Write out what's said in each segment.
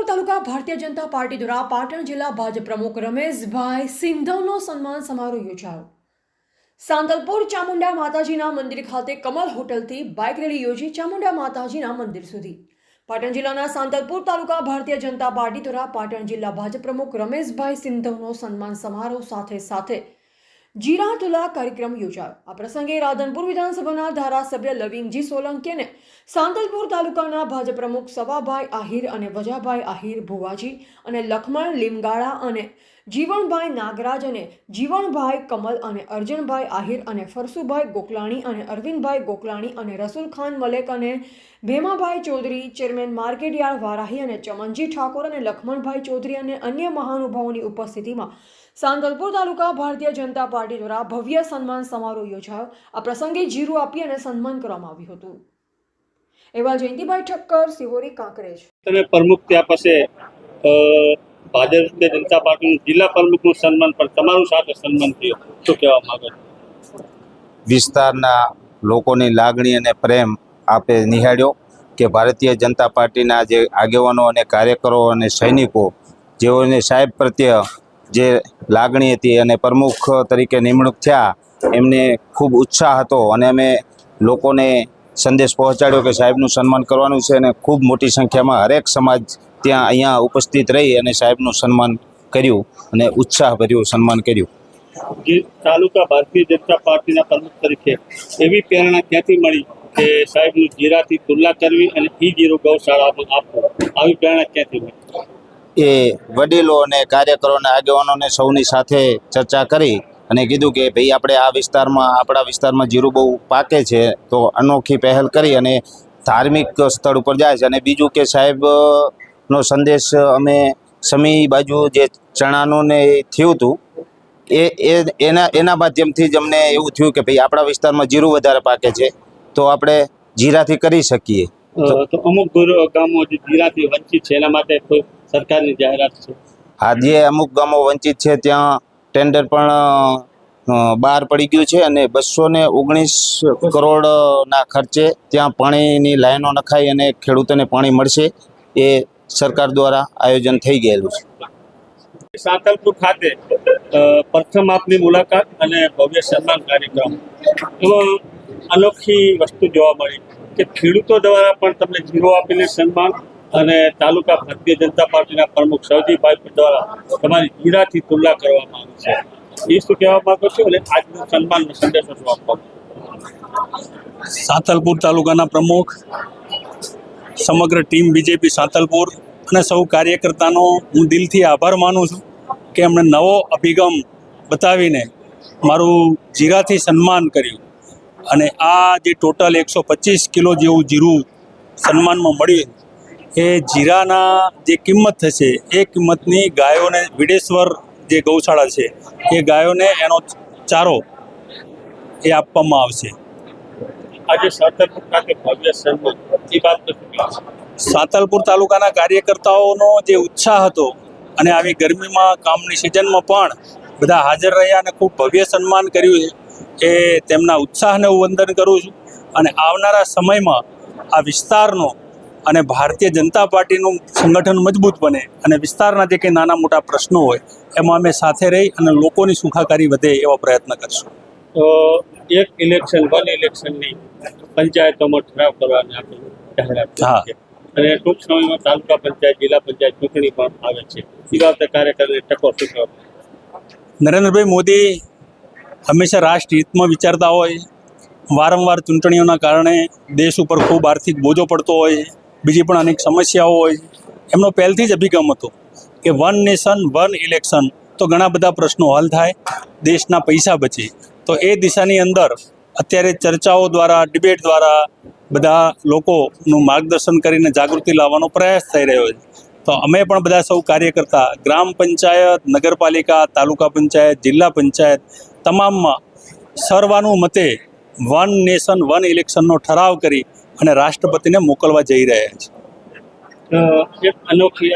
સાંતલપુર તાલુકા Bharatiya Janata party દ્વારા પાટણ જિલ્લા ભાજપ પ્રમુખ રમેશભાઈ સિંધવનો સન્માન સમારોહ યોજાયો. સાંતલપુર ચામુંડા માતાજીના મંદિર ખાતે કમલ હોટલથી બાઇક રેલી યોજી ચામુંડા માતાજીના મંદિર સુધી. પાટણ જિલ્લાના સાંતલપુર તાલુકા ભારતીય જનતા પાર્ટી દ્વારા પાટણ જિલ્લા ભાજપ પ્રમુખ રમેશભાઈ સિંધવનો સન્માન સમારોહ સાથે સાથે જીરા તુલા કાર્યક્રમ યોજાયો. આ પ્રસંગે રાધનપુર વિધાનસભાના ધારાસભ્ય લવિંગજી સોલંકી અને સાંતલપુર તાલુકાના ભાજપ પ્રમુખ સવાભાઈ આહિર અને વજાભાઈ આહિર ભુવાજી અને લખમણ લીમગાળા અને જીવણભાઈ નાગરાજ અને જીવણભાઈ કમલ અને અર્જુનભાઈ આહિર અને ફરસુભાઈ ગોકલાણી અને અરવિંદભાઈ ગોકલાણી અને રસુલ ખાન મલેક અને Bhemabhai Chaudhary, chairman market yard Varahi અને ચમનજી ઠાકોર અને લખમણભાઈ ચૌધરી અને અન્ય મહાનુભાવોની ઉપસ્થિતિમાં સાંગલપુર તાલુકા ભારતીય જનતા પાર્ટી દ્વારા ભવ્ય સન્માન સમારોહ યોજાયો. આ પ્રસંગે જીરું આપી અને સન્માન કરવામાં આવ્યું હતું. એવા જયંતિભાઈ ઠક્કર, સિહોરી કાંકરેજ. તમે પ્રમુખ ત્યાં પાસે ભારતીય જનતા પાર્ટીનું જિલ્લા પ્રમુખનું સન્માન પણ તમારું સાથે સન્માન થયું. શું કહેવા માંગે વિસ્તારના લોકોની લાગણી અને પ્રેમ આપે નિહાળ્યો કે ભારતીય જનતા પાર્ટીના જે આગેવાનો અને કાર્યકરો અને સૈનિકો, જેઓને સાહેબ પ્રત્યે જે લાગણી હતી અને પ્રમુખ તરીકે નિમણૂક થયા, એમને ખૂબ ઉત્સાહ હતો અને અમે લોકોને સંદેશ પહોંચાડ્યો કે સાહેબનું સન્માન કરવાનું છે અને ખૂબ મોટી સંખ્યામાં હરેક સમાજ ત્યાં અહીંયા ઉપસ્થિત રહી અને સાહેબનું સન્માન કર્યું અને ઉત્સાહભર્યું સન્માન કર્યું. તાલુકા ભારતીય જનતા પાર્ટીના પ્રમુખ તરીકે એવી પ્રેરણા ક્યાંથી મળી કે સાહેબનું જીરાથી તુલના કરવી અને ઈ જીરો ગૌશાળામાં આપવો? આવી પ્રેરણા ક્યાંથી મળી? એ વડીલો અને કાર્યકરો અને આગેવાનોને સૌની સાથે ચર્ચા કરી અને કીધું કે ભાઈ આપણે આ વિસ્તારમાં આપણા વિસ્તારમાં જીરું બહુ પાકે છે તો અનોખી પહેલ કરી અને ધાર્મિક સ્થળ ઉપર જાય છે. અને બીજું કે સાહેબનો સંદેશ અમે સમી બાજુ જે ચણાનું ને થયું હતું એ એ એના એના માધ્યમથી જ અમને એવું થયું કે ભાઈ આપણા વિસ્તારમાં જીરું વધારે પાકે છે તો આપણે જીરાથી કરી શકીએ. તો અમુક ગામો જીરાથી વંચિત છે એના માટે કોઈ સરકારની જાહેરાત છે? આજે અમુક ગામો વંચિત છે ત્યાં ટેન્ડર પણ બહાર પડી ગયું છે અને બસો ને ઓગણીસ કરોડના ખર્ચે ત્યાં પાણીની લાઈનો નખાઈ અને ખેડૂતોને પાણી મળશે એ સરકાર દ્વારા આયોજન થઈ ગયેલું છે. સાતલપુર ખાતે પ્રથમ આપની મુલાકાત અને ભવ્ય સન્માન કાર્યક્રમ. એમાં અનોખી વસ્તુ જોવા મળી કે ખેડૂતો દ્વારા પણ તમને જીરો આપીને સન્માન અને તાલુકા ભારતીય જનતા પાર્ટીના પ્રમુખ સવજીભાઈ દ્વારા તમારી જીરાથી તુલના કરવામાં આવી છે. એ શું કહેવા માંગો છો અને આજનું સન્માનનો સંદેશો શું આપવા? સાંતલપુર તાલુકાના પ્રમુખ, સમગ્ર ટીમ બીજેપી સાંતલપુર અને સૌ કાર્યકર્તાનો હું દિલથી આભાર માનું છું કે એમણે નવો અભિગમ બતાવીને મારું જીરાથી સન્માન કર્યું. અને આ જે ટોટલ એકસો પચીસ કિલો જેવું જીરું સન્માનમાં મળ્યું એ જીરાના જે કિંમત થશે એ કિંમતની ગાયોને વિડેશ્વર જે ગૌશાળા છે એ ગાયોને એનો ચારો એ આપવામાં આવશે આજે સાતલપુર ખાતે ભવ્ય સન્માન? સાંતલપુર તાલુકાના કાર્યકર્તાઓનો જે ઉત્સાહ હતો અને આવી ગરમીમાં કામની સિઝનમાં પણ બધા હાજર રહ્યા અને ખૂબ ભવ્ય સન્માન કર્યું છે એ તેમના ઉત્સાહને હું વંદન કરું છું અને આવનારા સમયમાં આ વિસ્તારનો અને ભારતીય જનતા પાર્ટીનું સંગઠન મજબૂત બને અને વિસ્તારના જે કંઈ નાના મોટા પ્રશ્નો હોય એમાં અમે સાથે રહી અને લોકોની સુખાકારી વધે એવા પ્રયત્ન કરશું. તો એક ઇલેક્શન વન ઇલેક્શનની પંચાયતોમાં ઠરાવ કરવાની આપણે જાહેરાત હા. અને ટૂંક સમયમાં તાલુકા પંચાયત જિલ્લા પંચાયત ચૂંટણી પણ આવે છે. વિવાદ કાર્યકરને ટકો શું નરેન્દ્રભાઈ મોદી હંમેશા રાષ્ટ્રહિતમાં વિચારતા હોય વારંવાર ચૂંટણીઓના કારણે દેશ ઉપર ખૂબ આર્થિક બોજો પડતો હોય બીજી પણ અનેક સમસ્યાઓ હોય એમનો પહેલથી જ અભિગમ હતો કે વન નેશન, વન ઇલેક્શન તો ઘણા બધા પ્રશ્નો હલ થાય, દેશના પૈસા બચે. તો એ દિશાની અંદર અત્યારે ચર્ચાઓ દ્વારા, ડિબેટ દ્વારા બધા લોકોનું માર્ગદર્શન કરીને જાગૃતિ લાવવાનો પ્રયાસ થઈ રહ્યો છે. તો અમે પણ બધા સૌ કાર્યકર્તા, ગ્રામ પંચાયત, નગરપાલિકા, તાલુકા પંચાયત, જિલ્લા પંચાયત તમામમાં સર્વાનું મતે વન નેશન, વન ઇલેક્શનનો ઠરાવ કરી અને રાષ્ટ્રપતિને મોકલવા જઈ રહ્યા છે. એક અનોખી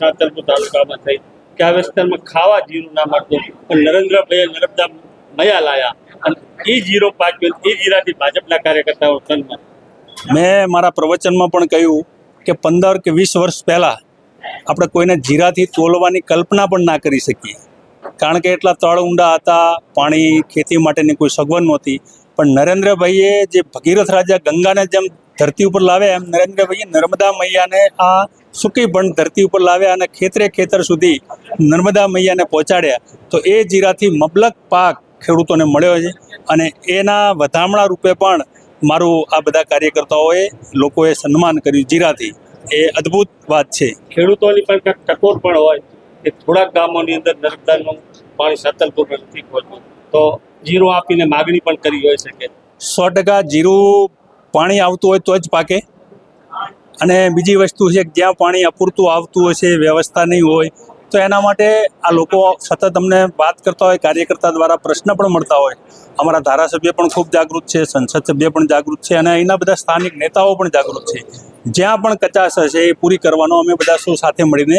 સાંતલપુર તાલુકામાં થઈ. કે આ વિસ્તારમાં ખાવા જીરું ના મળતું પણ નરેન્દ્રભાઈએ નર્મદા મયા લાયા. અને એ જીરો પાક્યો એ જીરાથી ભાજપના કાર્યકર્તાઓ સન્માન મેં મારા પ્રવચનમાં પણ કહ્યું કે પંદર કે વીસ વર્ષ પહેલાં આપણે કોઈને જીરાથી તોલવાની કલ્પના પણ ના કરી શકીએ. કારણ કે એટલા તળ ઊંડા હતા પાણી ખેતી માટેની કોઈ સગવડ નહોતી. પણ નરેન્દ્રભાઈએ જે ભગીરથ રાજા ગંગાને જેમ ધરતી ઉપર લાવ્યા એમ નરેન્દ્રભાઈએ નર્મદા મૈયાને આ સૂકી પણ ધરતી ઉપર લાવ્યા અને ખેતરે ખેતર સુધી નર્મદા મૈયાને પહોંચાડ્યા. તો એ જીરાથી મબલક પાક ખેડૂતોને મળ્યો છે અને એના વધામણા રૂપે પણ મારું આ બધા કાર્યકર્તાઓએ લોકોએ સન્માન કર્યું જીરાથી. એ અદ્ભુત વાત છે. ખેડૂતોની પણ કંઈક ટકોર પણ હોય કે થોડાક ગામોની અંદર નર્મદાનું પાણી સાતલપુરમાં નથી પહોંચતું તો જીરો આપીને માગણી પણ કરી હોય શકે. સો ટકા જીરું પાણી આવતું હોય તો જ પાકે. અને બીજી વસ્તુ છે કે જ્યાં પાણી અપૂરતું આવતું હશે વ્યવસ્થા નહીં હોય, તો એના માટે આ લોકો સતત અમને વાત કરતા હોય, કાર્યકર્તા દ્વારા પ્રશ્ન પણ મળતા હોય. અમારા ધારાસભ્ય પણ ખૂબ જાગૃત છે, સંસદ સભ્ય પણ જાગૃત છે અને અહીંના બધા સ્થાનિક નેતાઓ પણ જાગૃત છે. જ્યાં પણ કચાશ હશે એ પૂરી કરવાનો અમે બધા સૌ સાથે મળીને